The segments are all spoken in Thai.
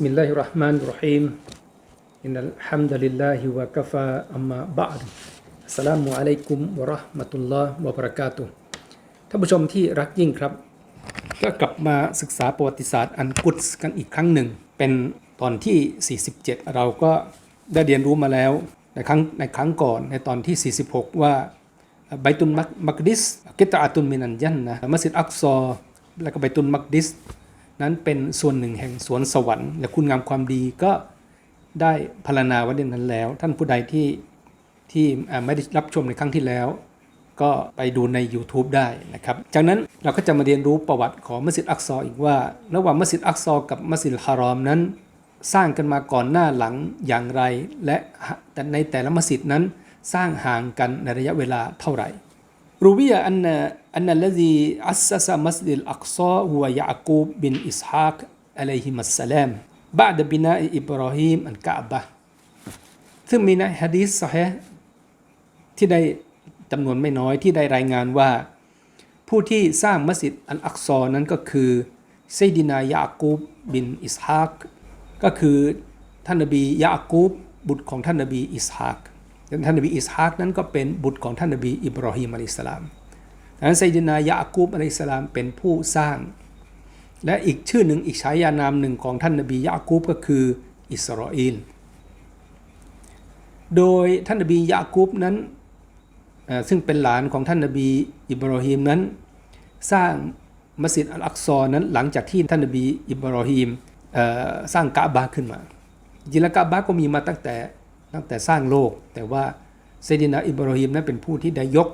بسم الله الرحمن الرحيم إن الحمد لله وكفى أما بعد السلام عليكم ورحمة الله وبركاته ท่านผู้ชมที่รักยิ่งครับ ก็กลับมาศึกษาประวัติศาสตร์อันกุดส์กันอีกครั้งหนึ่ง เป็นตอนที่ 47 เราก็ได้เรียนรู้มาแล้วในครั้งในครั้งก่อนในตอนที่ 46 ว่าไบตุนมักดิสกิตาตุนมินันยันนะมัสยิดอักซอ และก็ไบตุนมักดิส นั้นเป็นส่วนหนึ่งแห่งสวนสวรรค์และคุณงามความดีก็ได้พรรณนาไว้ในนั้นแล้ว ท่านผู้ใดที่ที่ไม่ได้รับชมในครั้งที่แล้ว ก็ไปดูใน YouTube ได้นะครับ จากนั้นเราก็จะมาเรียนรู้ประวัติของมัสยิดอักซออีกว่า ระหว่างมัสยิดอักซอกับมัสยิดฮารอมนั้น สร้างกันมาก่อนหน้าหลังอย่างไร และในแต่ละมัสยิดนั้นสร้างห่างกันในระยะเวลาเท่าไหร่รูวียอันอันละีอัสซัสมัสยิดอักซอฮุวยากูบบินอิสฮากอะลัยฮิมัสสลามบาดบินาอิบรอฮิมอันกะบะซึ่งมีในฮะดีษสะฮีที่ได้ จำนวนไม่น้อยที่ได้รายงานว่า ผู้ที่สร้างมัสยิดอัลอักซอนั้นก็คือไซดินายากูบบินอิสฮากก็คือท่านนบียากูบบุตรของท่านนบีอิสฮากท่านนบีอิสฮากนั้นก็เป็นบุตรของท่านนบีอิบรอฮิมอะลัยฮิสลามดังนั้นไซดินายากูบอะลัยฮิสลามเป็นผู้สร้าง และอีกชื่อหนึ่งอีกฉายานามหนึ่งของท่านนบียากูบก็คืออิสราเอลโดยท่านนบียากูบนั้น ซึ่งเป็นหลานของท่านนบีอิบรอฮิมนั้น สร้างมัสยิดอัลอักซอนั้นหลังจากที่ท่านนบีอิบรอฮิมสร้างกะบะขึ้นมาจิลกะบะก็มีมาตั้งแต่ตั้งแต่สร้างโลก แต่ว่าเซดินาอิบรอฮิมนั้นเป็นผู้ที่ได้ยก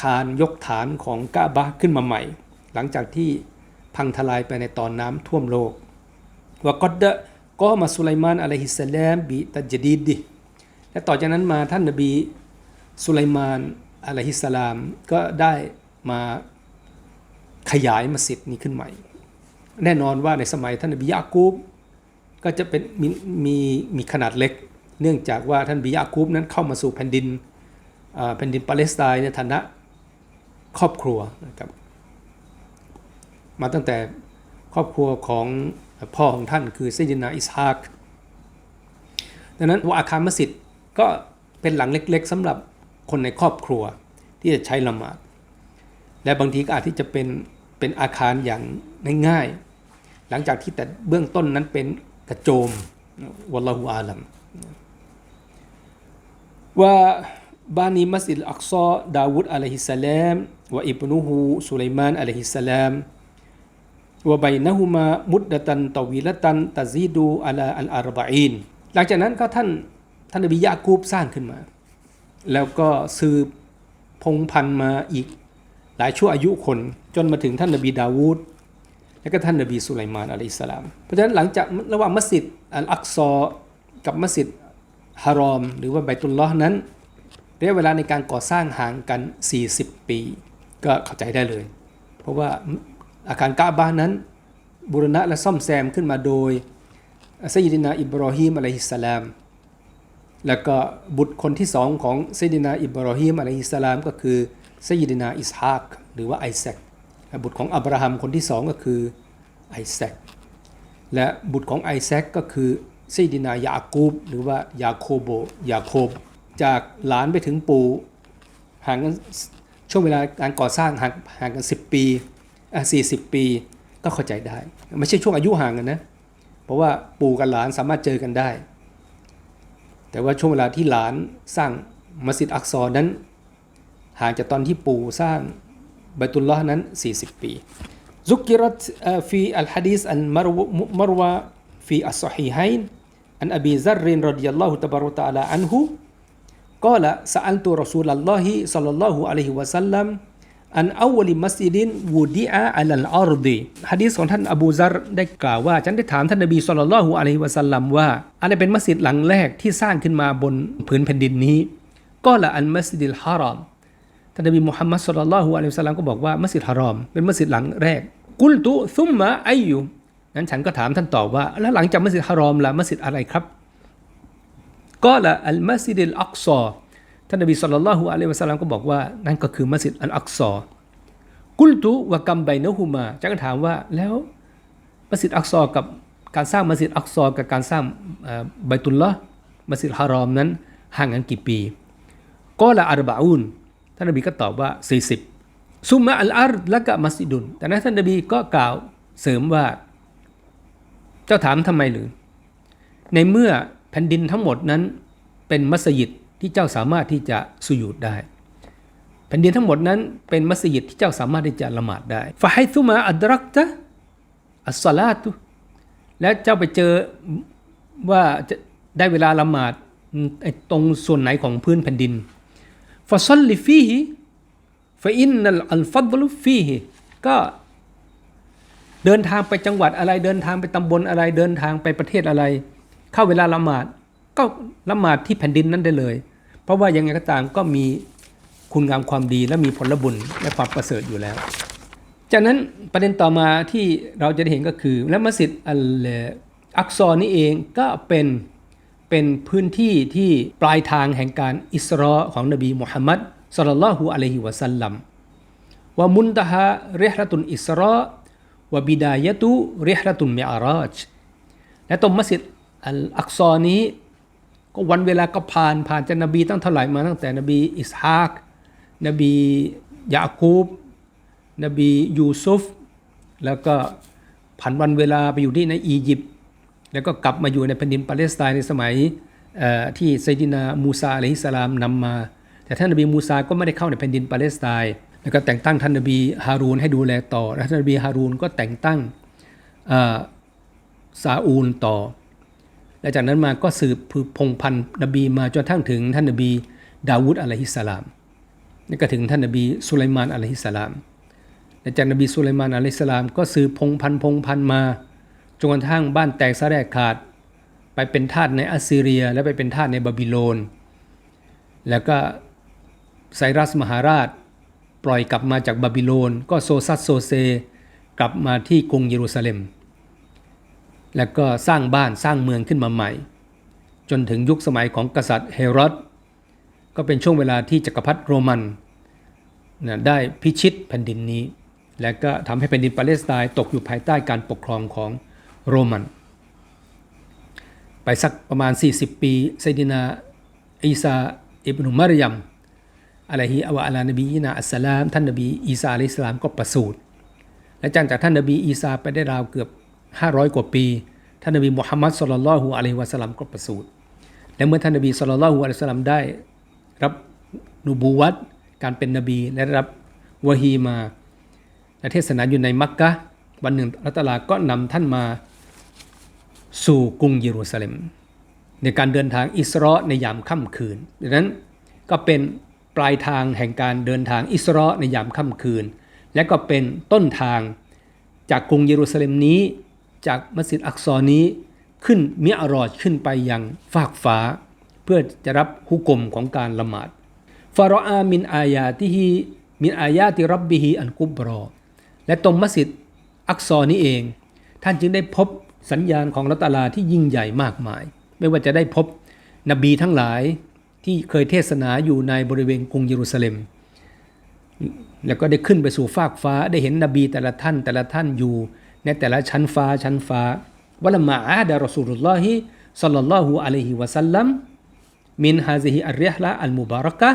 คานยกฐานของกะบะขึ้นมาใหม่ หลังจากที่พังทลายไปในตอนน้ำท่วมโลกวกอดดก็มาสุไลมานอะลัยฮิสสลามบิตัจดีดดิและต่อจากนั้นมาท่านนบี สุไลมานอะลัยฮิสสลามก็ได้มาขยายมัสยิดนี้ขึ้นใหม่ แน่นอนว่าในสมัยท่านบียะกูบก็จะเป็นมีมีมีขนาดเล็ก เนื่องจากว่าท่านบียะกูบนั้นเข้ามาสู่แผ่นดินแผ่นดินปาเลสไตน์ในฐานะครอบครัวนะครับมาตั้งแต่ครอบครัวของพ่อของท่านคือไซยินาอิสฮากดังนั้นว่าอาคารมัสยิดก็เป็นหลังเล็กๆสำหรับ คนในครอบครัวที่จะใช้ละหมาด และบางทีก็อาจที่จะเป็นเป็นอาคารอย่างง่ายๆหลังจากที่แต่เบื้องต้นนั้นเป็นกระโจมวัลลอฮุอาลัมว่าบานีมัสยิดอักซอดาวุดอะลัยฮิสสลามวะอิบนุฮูสุไลมานอะลัยฮิสสลามวบายนะฮุมามุดดะตันตวีละตันตะซีดูอัลาอัลอารบะอีนหลังจากนั้นก็ท่านท่านนบียะกูบสร้างขึ้นมา แล้วก็สืบพงพันมาอีกหลายชั่วอายุคน จนมาถึงท่านนบีดาวูดและก็ท่านนบีสุไลมานอะลัยฮิสสลาม เพราะฉะนั้นหลังจากระหว่างมัสยิดอัลอักซอกับมัสยิดฮารอม หรือว่าไบตุลลอฮ์นั้นระยะเวลาในการก่อสร้างห่างกัน 40 ปี ก็เข้าใจได้เลย เพราะว่าอาคารกาบานั้นบูรณะและซ่อมแซมขึ้นมาโดยไซยิดินาอิบรอฮีมอะลัยฮิสสลาม แล้วก็บุตรคนที่สองของไซยิดินาอิบรอฮีมอะลัยฮิสลามก็คือไซยิดินาอิสฮากหรือว่าไอแซคบุตรของอับราฮัมคนที่สองก็คือไอแซคและบุตรของไอแซคก็คือไซยิดินายากูบหรือว่ายาโคโบยาโคบ จากหลานไปถึงปู่ห่างกันช่วงเวลาการก่อสร้างห่างห่างกัน 10 ปีอะ40ปีก็เข้าใจได้ ไม่ใช่ช่วงอายุห่างกันนะ เพราะว่าปู่กับหลานสามารถเจอกันได้ แต่ว่าช่วงเวลาที่หลานสร้างมัสยิดอักซอนั้น ห่างจากตอนที่ปู่สร้างบัตุลลอฮ์นั้น 40 ปี ذكرت في الحديث المروى في الصحيحين عن أبي ذر رضي الله تبارك وتعالى عنه قال سألت رسول الله صلى الله عليه وسلم อันอาวลิมัสยิดินวูดีอาอัลลอรดีฮะดีษของท่านอบูซัรได้กล่าวว่า ฉันได้ถามท่านนบีสุลต่านละฮุอะลัยฮิวะสัลลัมว่า อะไรเป็นมัสยิดหลังแรกที่สร้างขึ้นมาบนผืนแผ่นดินนี้ ก็ละอันมัสยิดฮารอมท่านนบีมุฮัมมัดสุลลัลลอฮุอะลัยฮิวะสัลลัมก็บอกว่ามัสยิดฮารอมเป็นมัสยิดหลังแรก กุลตุซุมมะอายุนั้นฉันก็ถามท่านตอบว่า แล้วหลังจากมัสยิดฮารอมละมัสยิดอะไรครับก็ละอัลมัสยิดอัลอักซอ ท่านนบีสุลต่านละฮุอะลัยวะสัลลัมก็บอกว่านั่นก็คือมัสยิดอัลอักซอกุลตุวะกัมไบนะฮุมาจะก็ถามว่าแล้วมัสยิดอักซอกับการสร้างมัสยิดอักซอกับการสร้างไบตุลละมัสยิดฮารอมนั้นห่างกันกี่ปีก็ละอัรบะอุนท่านนบีก็ตอบว่า 40 ซุมมะอัลอาร์และก็มัสยิดุนแต่นั้นท่านนบีก็กล่าวเสริมว่า เจ้าถามทำไมหรือ ในเมื่อแผ่นดินทั้งหมดนั้นเป็นมัสยิด ที่เจ้าสามารถที่จะสุยุดได้แผ่นดินทั้งหมดนั้นเป็นมัสยิดที่เจ้าสามารถที่จะละหมาดได้ฟาให้ซุมาอัดรักตะอัสซาลาตุและเจ้าไปเจอว่าจะได้เวลาละหมาดตรงส่วนไหนของพื้นแผ่นดินฟาซัลลิฟีฮิฟาอินนัลอัลฟัดลุฟีฮิก็เดินทางไปจังหวัดอะไรเดินทางไปตำบลอะไรเดินทางไปประเทศอะไร เข้าเวลาละหมาดก็ละหมาดที่แผ่นดินนั้นได้เลย ราะว่ายังไงก็ตามก็มีคุณงามความดีและมีผลบุญและความประเสริฐอยู่แล้ว จากนั้นประเด็นต่อมาที่เราจะได้เห็นก็คือ และมัสยิดอัลอักซอนี่เองก็เป็นเป็นพื้นที่ที่ปลายทางแห่งการอิสรอของนบีมุฮัมมัดสุลลัลลอฮุอะลัยฮิวะสัลลัมว่ามุนตะฮะเรฮละตุนอิสรอวะบิดายะตุเรฮละตุนมิอาราจและตรงมัสยิดอัลอักซอนี้ ก็วันเวลาก็ผ่านผ่านจากนบีตั้งเท่าไหร่มาตั้งแต่นบีอิสฮากนบียาคูบ นบียูซุฟ แล้วก็ผ่านวันเวลาไปอยู่ที่ในอียิปต์แล้วก็กลับมาอยู่ในแผ่นดินปาเลสไตน์ในสมัยที่ไซดินามูซาอะลัยฮิสสลามนำมา แต่ท่านนบีมูซาก็ไม่ได้เข้าในแผ่นดินปาเลสไตน์แล้วก็แต่งตั้งท่านนบีฮารูนให้ดูแลต่อ และท่านนบีฮารูนก็แต่งตั้งซาอูลต่อ และจากนั้นมาก็สืบพงพันธ์นบีมาจนทั้งถึงท่านนบีดาวูดอะลัยฮิสสลามนี่ก็ถึงท่านนบีสุไลมานอะลัยฮิสสลามและจากนบีสุไลมานอะลัยฮิสสลามก็สืบพงพันพงพันมาจนกระทั่งบ้านแตกสะแรกขาด ไปเป็นทาสในอัสซีเรีย และไปเป็นทาสในบาบิโลน แล้วก็ไซรัสมหาราชปล่อยกลับมาจากบาบิโลน ก็โซซัสโซเซ กลับมาที่กรุงเยรูซาเล็ม แล้วก็สร้างบ้านสร้างเมืองขึ้นมาใหม่ จนถึงยุคสมัยของกษัตริย์เฮโรดก็เป็นช่วงเวลาที่จักรพรรดิโรมันได้พิชิตแผ่นดินนี้ และก็ทำให้แผ่นดินปาเลสไตน์ตกอยู่ภายใต้การปกครองของโรมัน ไปสักประมาณ 40 ปีไซดินาอีซาอิบนุมารยมอะลัยฮิอวะอะลานบีนาอัสสลาม ท่านนบีอีซาอะลัยฮิสลามก็ประสูติและจากจากท่านนบีอีซาไปได้ราวเกือบ 500 กว่าปี ท่านนบีมุฮัมมัดสุลลัลลอฮุอะลัยฮิวะสัลลัมก็ประสูติและเมื่อท่านนบีสุลลัลลอฮุอะลัยฮิวะสัลลัมได้รับนูบูวัตการเป็นนบีและรับวะฮีมาและเทศนาอยู่ในมักกะวันหนึ่งรัตลาก็นำท่านมาสู่กรุงเยรูซาเล็ม ในการเดินทางอิสราในยามค่ำคืนดังนั้นก็เป็นปลายทางแห่งการเดินทางอิสราในยามค่ำคืน และก็เป็นต้นทางจากกรุงเยรูซาเล็มนี้ จากมัสยิดอักซอนี้ขึ้นมิอารอดขึ้นไปยังฟากฟ้า เพื่อจะรับหุกกลมของการละหมาดฟารออามินอายาติฮีมินอายาติรับบิฮีอันกุบรอ และตรงมัสยิดอักซอนี้เอง ท่านจึงได้พบสัญญาณของรัตลาที่ยิ่งใหญ่มากมาย ไม่ว่าจะได้พบนบีทั้งหลายที่เคยเทศนาอยู่ในบริเวณกรุงเยรูซาเล็ม แล้วก็ได้ขึ้นไปสู่ฟากฟ้าได้เห็นนบีแต่ละท่านแต่ละท่านอยู่ ในแต่ละชั้นฟ้าชั้นฟ้าวะละมาอาดะรอสูลุลลอฮิสัลลัลลอฮุอะลัยฮิวะสัลลัมมินฮาซิฮิอัรริฮละอัลมุบารักะ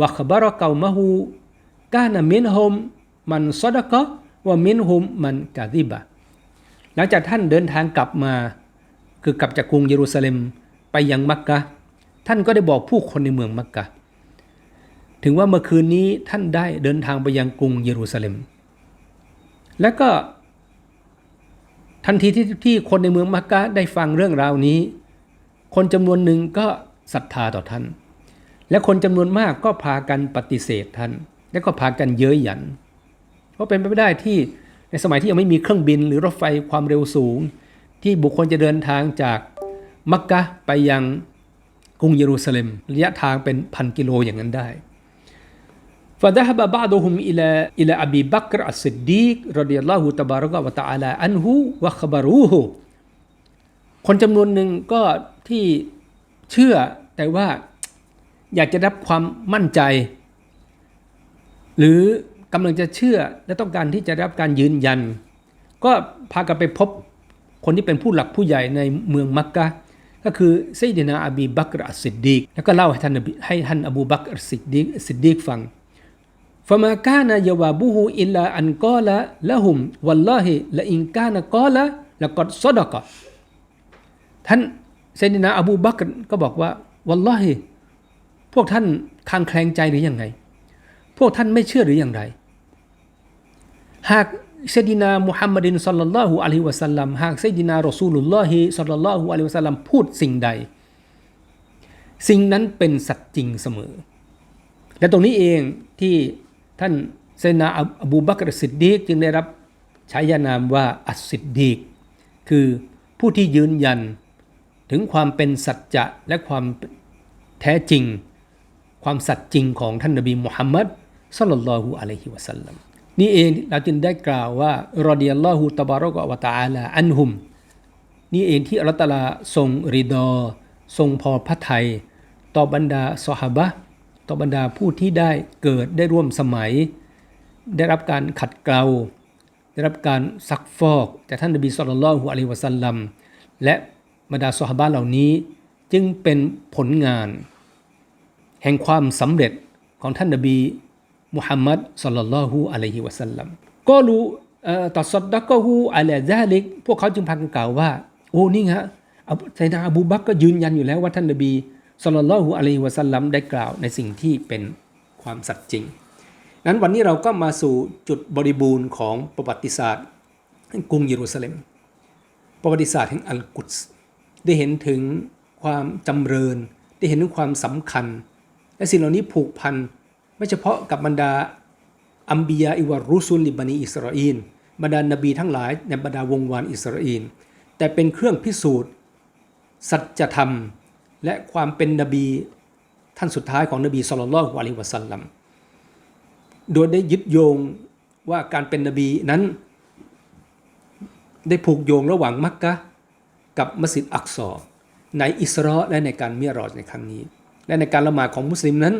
วะขบารกาวมะฮูกานะมินฮุมมันซอดะกะวะมินฮุมมันกาดิบะหลังจากท่านเดินทางกลับมา คือกลับจากกรุงเยรูซาเล็มไปยังมักกะท่านก็ได้บอกผู้คนในเมืองมักกะถึงว่าเมื่อคืนนี้ท่านได้เดินทางไปยังกรุงเยรูซาเล็ม และก็ ทันทีที่ที่คนในเมืองมักกะได้ฟังเรื่องราวนี้ คนจำนวนหนึ่งก็ศรัทธาต่อท่าน และคนจำนวนมากก็พากันปฏิเสธท่าน และก็พากันเย้ยหยัน เพราะเป็นไปไม่ได้ที่ในสมัยที่ยังไม่มีเครื่องบินหรือรถไฟความเร็วสูง ที่บุคคลจะเดินทางจากมักกะไปยังกรุงเยรูซาเล็ม ระยะทางเป็นพันกิโลอย่างนั้นได้ فذهب بعضهم إلى إلى أبي بكر الصديق رضي الله تبارك وتعالى عنه وخبروه คนจำนวนหนึ่งก็ที่เชื่อแต่ว่าอยากจะรับความมั่นใจ หรือกำลังจะเชื่อและต้องการที่จะรับการยืนยัน ก็พากันไปพบคนที่เป็นผู้หลักผู้ใหญ่ในเมืองมักกะฮ์ก็คือไซดินาอบีบักรอัสซิดดีกแล้วก็เล่าให้ท่านนบีให้ท่านอบูบักรอัสซิดดีก ฟะมากานะยาวาบุฮูอิลลาอันกอละละหุมวัลลอฮิละอิงกานะกอละละกอดซอดกะท่านเซนินาอบูบักก็บอกว่าวัลลอฮิพวกท่านคางแคลงใจหรืออยังไง พวกท่านไม่เชื่อหรืออยังไร หากเซดินามุฮัมมัดินสัลลัลลอฮุอะลัยฮิวะสัลลัมหากเซดินารอซูลุลลอฮิสัลลัลลอฮุอะลัยฮิวะสัลลัมพูดสิ่งใด สิ่งนั้นเป็นสัจจริงเสมอ และตรงนี้เองที่ ท่านเซนาอบูบักรสิดดีกจึงได้รับฉายานามว่าอัสสิดดีก คือผู้ที่ยืนยันถึงความเป็นสัจจะและความแท้จริง ความสัตย์จริงของท่านนบีมุฮัมมัดสัลลัลลอฮุอะลัยฮิวะสัลลัมนี่เองเราจึงได้กล่าวว่ารอดิยัลลอฮุตะบารอกะวะตะอาลาอันฮุม นี่เองที่อัลตลาทรงริดอ ทรงพอพระทัยต่อบรรดาซอฮาบะ ต่อบรรดาผู้ที่ได้เกิดได้ร่วมสมัย ได้รับการขัดเกลา ได้รับการซักฟอกจากท่านนบีสุลต่านละฮุอะลัยวะสัลลัมและบรรดาซอฮาบะห์เหล่านี้ จึงเป็นผลงาน แห่งความสำเร็จของท่านนบีมุฮัมมัดสัลลัลลอฮุอะลัยฮิวะสัลลัมก็รู้ตัดสดดักก็ฮูอะลาซาลิกพวกเขาจึงพากันกล่าวว่า โอ้นี่ไงอับไซนาอบูบักก็ยืนยันอยู่แล้วว่าท่านนบี สลลัลลอฮุอะลัยฮิวะสัลลัมได้กล่าวในสิ่งที่เป็นความสัตย์จริง นั้นวันนี้เราก็มาสู่จุดบริบูรณ์ของประวัติศาสตร์แห่งกรุงเยรูซาเล็ม ประวัติศาสตร์แห่งอัลกุดสได้เห็นถึงความจำเริญ ได้เห็นถึงความสำคัญ และสิ่งเหล่านี้ผูกพันไม่เฉพาะกับบรรดาอัมบียาอิวารุซุลลิบันีอิสราเอลบรรดานบีทั้งหลายในบรรดาวงวานอิสราเอลแต่เป็นเครื่องพิสูจน์ สัจธรรม และความเป็นนบีท่านสุดท้ายของนบีสุลต่านละฮ์อะลัยฮิวะสัลลัมโดยได้ยึดโยงว่าการเป็นนบีนั้น ได้ผูกโยงระหว่างมักกะกับมัสยิดอักซอในอิสราและในการเมียรอจในครั้งนี้ และในการละหมาดของมุสลิมนั้น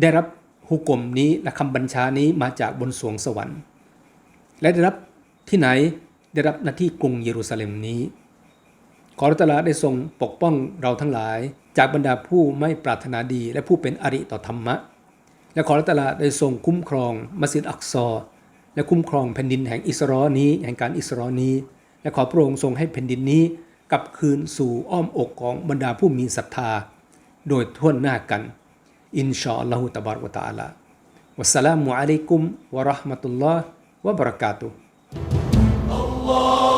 ได้รับฮุกกลมนี้และคำบัญชานี้มาจากบนสวงสวรรค์ และได้รับที่ไหนได้รับหน้าที่กรุงเยรูซาเล็มนี้ ขอรัตละได้ทรงปกป้องเราทั้งหลาย จากบรรดาผู้ไม่ปรารถนาดีและผู้เป็นอริต่อธรรมะ และขอรัตละได้ทรงคุ้มครองมัสยิดอักซอและคุ้มครองแผ่นดินแห่งอิสรอนี้แห่งการอิสรอนี้ และขอพระองค์ทรงให้แผ่นดินนี้กลับคืนสู่อ้อมอกของบรรดาผู้มีศรัทธา โดยท่วนหน้ากัน อินชาอัลลอฮฺตะบาร์วตาอัลาวัสสลามุอะลัยกุมวะราะห์มะตุลลอฮฺวะบะเราะกาตุฮ์